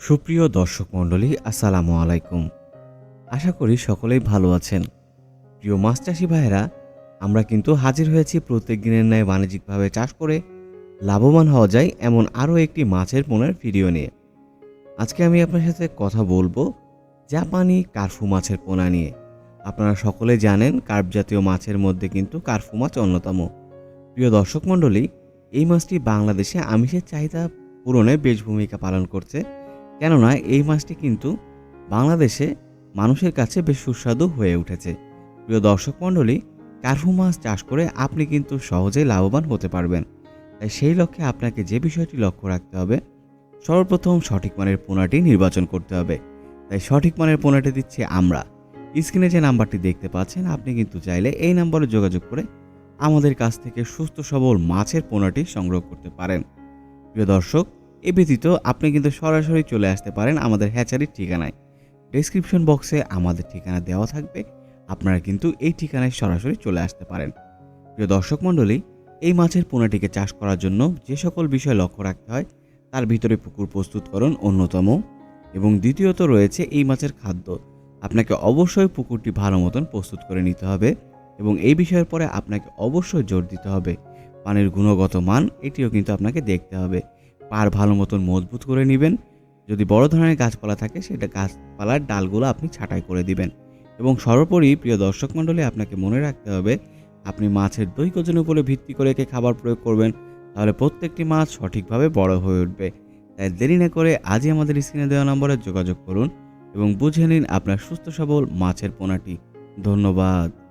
সুপ্রিয় দর্শক মণ্ডলী, আসসালামু আলাইকুম। আশা করি সকলেই ভালো আছেন। প্রিয় মাছ চাষি ভাইয়েরা, আমরা কিন্তু হাজির হয়েছি প্রত্যেক দিনের ন্যায় বাণিজ্যিকভাবে চাষ করে। লাভবান হওয়া যায় এমন আরও একটি মাছের পোনার ভিডিও নিয়ে। আজকে আমি আপনার সাথে কথা বলব জাপানি কার্ফু মাছের পোনা নিয়ে। আপনারা সকলে জানেন কার্প জাতীয় মাছের মধ্যে কিন্তু কার্ফু মাছ অন্যতম। প্রিয় দর্শক মণ্ডলী, এই মাছটি বাংলাদেশে আমিষের চাহিদা পূরণে বেশ ভূমিকা পালন করছে। কেননা এই মাছটি কিন্তু বাংলাদেশে মানুষের কাছে বেশ সুস্বাদু হয়ে উঠেছে। প্রিয় দর্শক মণ্ডলী কার্ফু মাছ চাষ করে আপনি কিন্তু সহজেই লাভবান হতে পারবেন। তাই সেই লক্ষ্যে আপনাকে যে বিষয়টি লক্ষ্য রাখতে হবে, সর্বপ্রথম সঠিক মানের পোনাটি নির্বাচন করতে হবে। তাই সঠিক মানের পোনাটি দিচ্ছি আমরা। স্ক্রিনে যে নাম্বারটি দেখতে পাচ্ছেন, আপনি কিন্তু চাইলে এই নাম্বারে যোগাযোগ করে আমাদের কাছ থেকে সুস্থ সবল মাছের পোনাটি সংগ্রহ করতে পারেন। প্রিয় দর্শক এ ব্যতীত আপনি কিন্তু সরাসরি চলে আসতে পারেন আমাদের হ্যাচারির ঠিকানায়। ডেসক্রিপশন বক্সে আমাদের ঠিকানা দেওয়া থাকবে। আপনারা কিন্তু এই ঠিকানায় সরাসরি চলে আসতে পারেন। প্রিয় দর্শক মণ্ডলী, এই মাছের পোনাটিকে চাষ করার জন্য যে সকল বিষয় লক্ষ্য রাখতে হয়, তার ভিতরে পুকুর প্রস্তুতকরণ অন্যতম। এবং দ্বিতীয়ত রয়েছে এই মাছের খাদ্য। আপনাকে অবশ্যই পুকুরটি ভালো মতন প্রস্তুত করে নিতে হবে এবং এই বিষয়ের পরে আপনাকে অবশ্যই জোর দিতে হবে। পানির গুণগত মান, এটিও কিন্তু আপনাকে দেখতে হবে। পার ভালো মতন মজবুত করে নেবেন। যদি বড় ধরনের গাছপালা থাকে, সেটা গাছপালার ডালগুলো আপনি ছাঁটাই করে দিবেন। এবং সর্বোপরি, প্রিয় দর্শক মণ্ডলী, আপনাকে মনে রাখতে হবে, আপনি মাছের দৈহিক ওজনের উপরে ভিত্তি করে একে খাবার প্রয়োগ করবেন, তাহলে প্রত্যেকটি মাছ সঠিকভাবে বড় হয়ে উঠবে। তাই দেরি না করে আজই আমাদের স্ক্রিনে দেওয়া নম্বরে যোগাযোগ করুন এবং বুঝে নিন আপনার সুস্থ সবল মাছের পোনাটি। ধন্যবাদ।